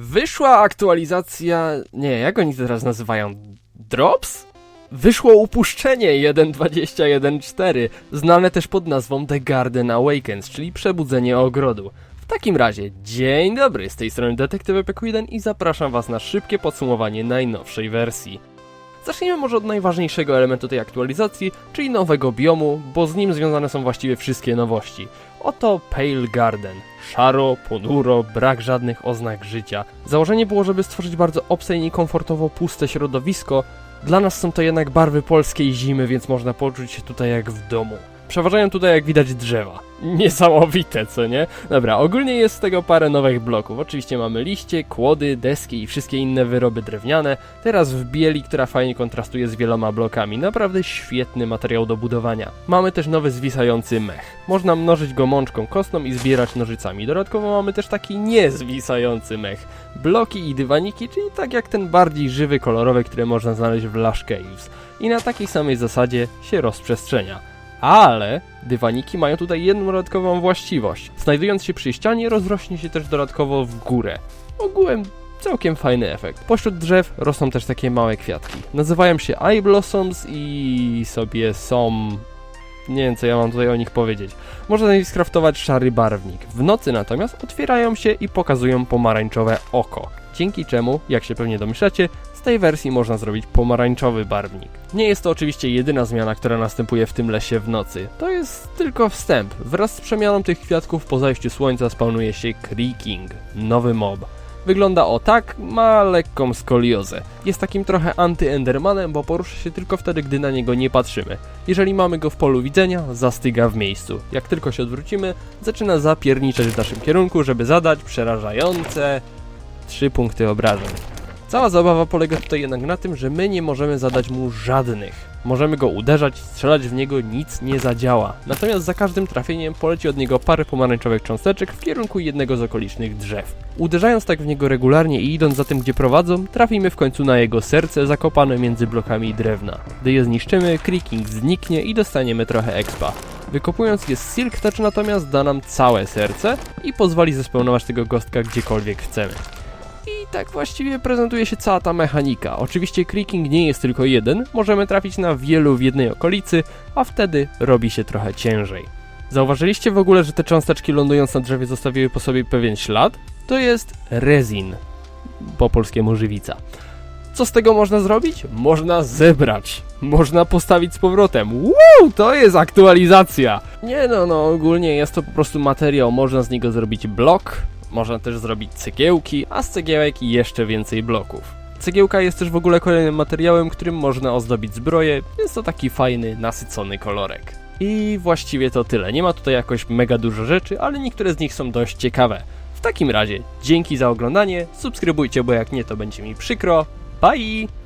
Wyszła aktualizacja. Nie, jak oni teraz nazywają? Drops? Wyszło upuszczenie 1.21.4, znane też pod nazwą The Garden Awakens, czyli Przebudzenie Ogrodu. W takim razie, dzień dobry, z tej strony Detektyw Epiku 1 i zapraszam Was na szybkie podsumowanie najnowszej wersji. Zacznijmy może od najważniejszego elementu tej aktualizacji, czyli nowego biomu, bo z nim związane są właściwie wszystkie nowości. Oto Pale Garden. Szaro, ponuro, brak żadnych oznak życia. Założenie było, żeby stworzyć bardzo obce i niekomfortowo puste środowisko. Dla nas są to jednak barwy polskiej zimy, więc można poczuć się tutaj jak w domu. Przeważają tutaj, jak widać, drzewa. Niesamowite, co nie? Dobra, ogólnie jest z tego parę nowych bloków. Oczywiście mamy liście, kłody, deski i wszystkie inne wyroby drewniane. Teraz w bieli, która fajnie kontrastuje z wieloma blokami. Naprawdę świetny materiał do budowania. Mamy też nowy zwisający mech. Można mnożyć go mączką kostną i zbierać nożycami. Dodatkowo mamy też taki niezwisający mech. Bloki i dywaniki, czyli tak jak ten bardziej żywy, kolorowy, który można znaleźć w Lush Caves. I na takiej samej zasadzie się rozprzestrzenia. Ale dywaniki mają tutaj jedną dodatkową właściwość. Znajdując się przy ścianie, rozrośnie się też dodatkowo w górę. Ogółem całkiem fajny efekt. Pośród drzew rosną też takie małe kwiatki. Nazywają się Eye Blossoms i sobie są... Nie wiem co ja mam tutaj o nich powiedzieć. Można na nich skraftować szary barwnik. W nocy natomiast otwierają się i pokazują pomarańczowe oko. Dzięki czemu, jak się pewnie domyślacie, z tej wersji można zrobić pomarańczowy barwnik. Nie jest to oczywiście jedyna zmiana, która następuje w tym lesie w nocy. To jest tylko wstęp. Wraz z przemianą tych kwiatków po zajściu słońca spawnuje się Creaking, nowy mob. Wygląda o tak, ma lekką skoliozę. Jest takim trochę anty-endermanem, bo porusza się tylko wtedy, gdy na niego nie patrzymy. Jeżeli mamy go w polu widzenia, zastyga w miejscu. Jak tylko się odwrócimy, zaczyna zapierniczać w naszym kierunku, żeby zadać przerażające 3 punkty obrażeń. Cała zabawa polega tutaj jednak na tym, że my nie możemy zadać mu żadnych. Możemy go uderzać, strzelać w niego, nic nie zadziała. Natomiast za każdym trafieniem poleci od niego parę pomarańczowych cząsteczek w kierunku jednego z okolicznych drzew. Uderzając tak w niego regularnie i idąc za tym, gdzie prowadzą, trafimy w końcu na jego serce zakopane między blokami drewna. Gdy je zniszczymy, creaking zniknie i dostaniemy trochę expa. Wykopując je z Silk Touch natomiast da nam całe serce i pozwoli zespełnować tego gostka gdziekolwiek chcemy. Tak właściwie prezentuje się cała ta mechanika. Oczywiście creaking nie jest tylko jeden, możemy trafić na wielu w jednej okolicy, a wtedy robi się trochę ciężej. Zauważyliście w ogóle, że te cząsteczki lądując na drzewie zostawiły po sobie pewien ślad? To jest rezin, po polskiemu żywica. Co z tego można zrobić? Można zebrać. Można postawić z powrotem. Wow, to jest aktualizacja! Nie no, no ogólnie jest to po prostu materiał, można z niego zrobić blok, można też zrobić cegiełki, a z cegiełek jeszcze więcej bloków. Cegiełka jest też w ogóle kolejnym materiałem, którym można ozdobić zbroję, jest to taki fajny, nasycony kolorek. I właściwie to tyle. Nie ma tutaj jakoś mega dużo rzeczy, ale niektóre z nich są dość ciekawe. W takim razie, dzięki za oglądanie, subskrybujcie, bo jak nie, to będzie mi przykro. Bye!